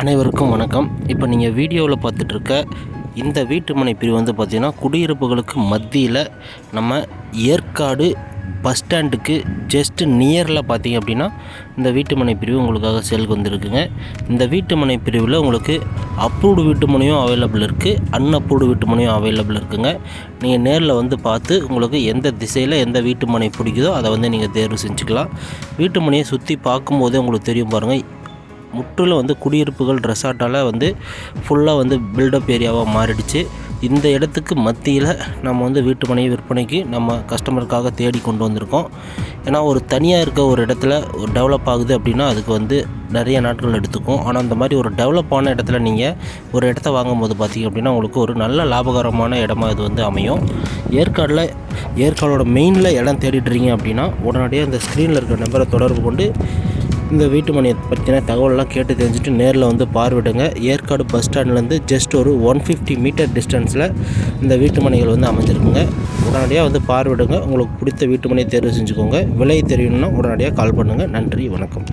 அனைவருக்கும் வணக்கம். இப்போ நீங்கள் வீடியோவில் பார்த்துட்ருக்க இந்த வீட்டுமனை பிரிவு வந்து பார்த்திங்கன்னா குடியிருப்புகளுக்கு மத்தியில் நம்ம ஏற்காடு பஸ் ஸ்டாண்டுக்கு ஜஸ்ட்டு நியரில் பார்த்தீங்க அப்படின்னா இந்த வீட்டுமனை பிரிவு உங்களுக்காக சேலுக்கு வந்திருக்குங்க. இந்த வீட்டுமனை பிரிவில் உங்களுக்கு அப்ரூவ்டு வீட்டுமனையும் அவைலபிள் இருக்குது அன்அப்ரூவ்டு வீட்டுமனையும் அவைலபிள் இருக்குங்க. நீங்கள் நேரில் வந்து பார்த்து உங்களுக்கு எந்த திசையில் எந்த வீட்டுமனை பிடிக்குதோ அதை வந்து நீங்கள் தேர்வு செஞ்சுக்கலாம். வீட்டுமனையை சுற்றி பார்க்கும்போதே உங்களுக்கு தெரியும் பாருங்கள் முற்றிலும் வந்து குடியிருப்புகள் ரெசார்ட்டால் வந்து ஃபுல்லாக வந்து பில்டப் ஏரியாவாக மாறிடுச்சு. இந்த இடத்துக்கு மத்தியில் நம்ம வந்து வீட்டு மனை விற்பனைக்கு நம்ம கஸ்டமருக்காக தேடி கொண்டு வந்திருக்கோம். ஏன்னா ஒரு தனியாக இருக்க ஒரு இடத்துல ஒரு டெவலப் ஆகுது அப்படின்னா அதுக்கு வந்து நிறைய நாட்கள் எடுத்துக்கும். ஆனால் அந்த மாதிரி ஒரு டெவலப் ஆன இடத்துல நீங்கள் ஒரு இடத்த வாங்கும்போது பார்த்தீங்க அப்படின்னா உங்களுக்கு ஒரு நல்ல லாபகரமான இடமா இது வந்து அமையும். ஏற்காடில் ஏற்காடோட மெயினில் இடம் தேடிட்டுறீங்க அப்படின்னா உடனடியாக இந்த ஸ்க்ரீனில் இருக்கிற நம்பரை தொடர்பு கொண்டு இந்த வீட்டு மனையை பற்றின தகவலெல்லாம் கேட்டு தெரிஞ்சுட்டு நேரில் வந்து பார்வையிடுங்க. ஏற்காடு பஸ் ஸ்டாண்ட்லேருந்து ஜஸ்ட் ஒரு ஒன் ஃபிஃப்டி மீட்டர் டிஸ்டன்ஸில் இந்த வீட்டு மனைகள் வந்து அமைஞ்சிருக்குங்க. உடனடியாக வந்து பார்வையிடுங்க. உங்களுக்கு பிடித்த வீட்டு மனையை தேர்வு செஞ்சுக்கோங்க. விலை தெரியணும்னா உடனடியாக கால் பண்ணுங்கள் நன்றி வணக்கம்.